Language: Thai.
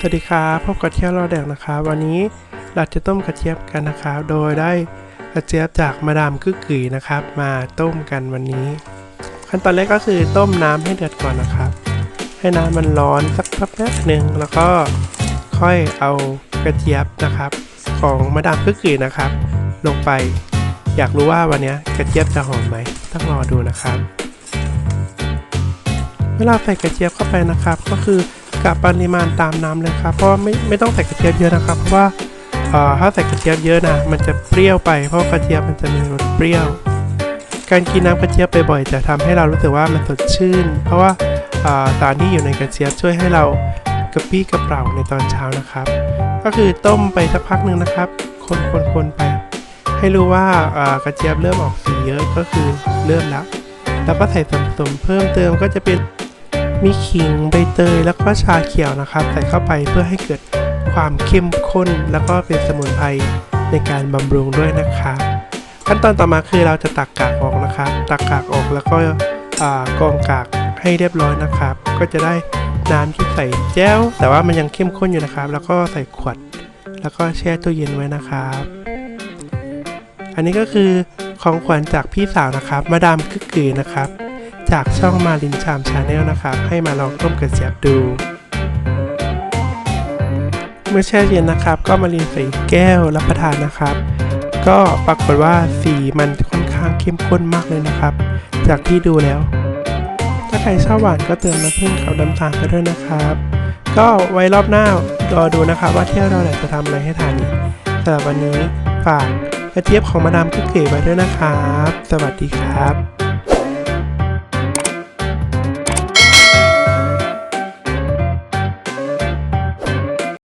สวัสดีครับพบกับเที่ยวรอแดกนะครับ วันนี้เราจะต้มกระเจี๊ยบกันนะครับ โดยได้กระเจี๊ยบจากมาดามกึกกึ๋ยนะครับ มาต้มกันวันนี้ ขั้นตอนแรกก็คือต้มน้ำให้เดือดก่อนนะครับ ให้น้ำมันร้อนสักแป๊บหนึ่งแล้วก็ค่อยเอากระเจี๊ยบนะครับ ของมาดามกึกกึ๋ยนะครับ ลงไป อยากรู้ว่าวันนี้กระเจี๊ยบจะหอมไหมต้องรอดูนะครับ เวลาใส่กระเจี๊ยบเข้าไปนะครับ ก็คือ กะปริมาณตามน้ำเลยครับ เพราะว่าไม่ไม่ต้องใส่กระเจี๊ยบเยอะนะครับ เพราะว่าเอ่อถ้าใส่กระเจี๊ยบเยอะนะ มันจะเปรี้ยวไป เพราะกระเจี๊ยบมันจะมีรสเปรี้ยว การกินน้ำกระเจี๊ยบบ่อยๆจะทำให้เรารู้สึกว่ามันสดชื่น เพราะว่าสารที่อยู่ในกระเจี๊ยบช่วยให้เรากระปี้กระเปร่าในตอนเช้านะครับ ก็คือต้มไปสักพักหนึ่งนะครับ คนคนคนไป ให้รู้ว่ากระเจี๊ยบเริ่มออกสีเยอะก็คือเริ่มแล้ว แล้วก็ใส่ส่วนผสมเพิ่มเติมก็จะเป็น มีขิงใบเตยแล้วก็ชาเขียวนะครับ ใส่เข้าไปเพื่อให้เกิดความเข้มข้น แล้วก็เป็นสมุนไพรในการบำรุงด้วยนะคะขั้นตอนต่อมาคือเราจะตักกากออกนะครับตักกากออกแล้วก็กรองกากให้เรียบร้อยนะครับ ก็จะได้น้ำที่ใส่แจ้ว แต่ว่ามันยังเข้มข้นอยู่นะครับ แล้วก็ใส่ขวด แล้วก็แช่ตู้เย็นไว้นะครับ อันนี้ก็คือของขวัญจากพี่สาวนะครับ มาดามกึกกือนะครับ จากช่องมาลินชามชาแนลนะครับ ให้มาลองต้มกระเจี๊ยบดู เมื่อแช่เย็นนะครับ ก็มาลินใส่แก้วรับประทานนะครับ ก็ปรากฏว่าสีมันค่อนข้างเข้มข้นมากเลยนะครับ จากที่ดูแล้ว ถ้าใครชอบหวานก็เติมน้ำผึ้งกับน้ำตาลไปด้วยนะครับ ก็ไว้รอบหน้ารอดูนะครับ ว่าเที่ยวเราจะทำอะไรให้ทานสำหรับวันนี้ฝากกระเจี๊ยบของมาดามกุ๊กเก๋ไว้ด้วยนะครับ สวัสดีครับ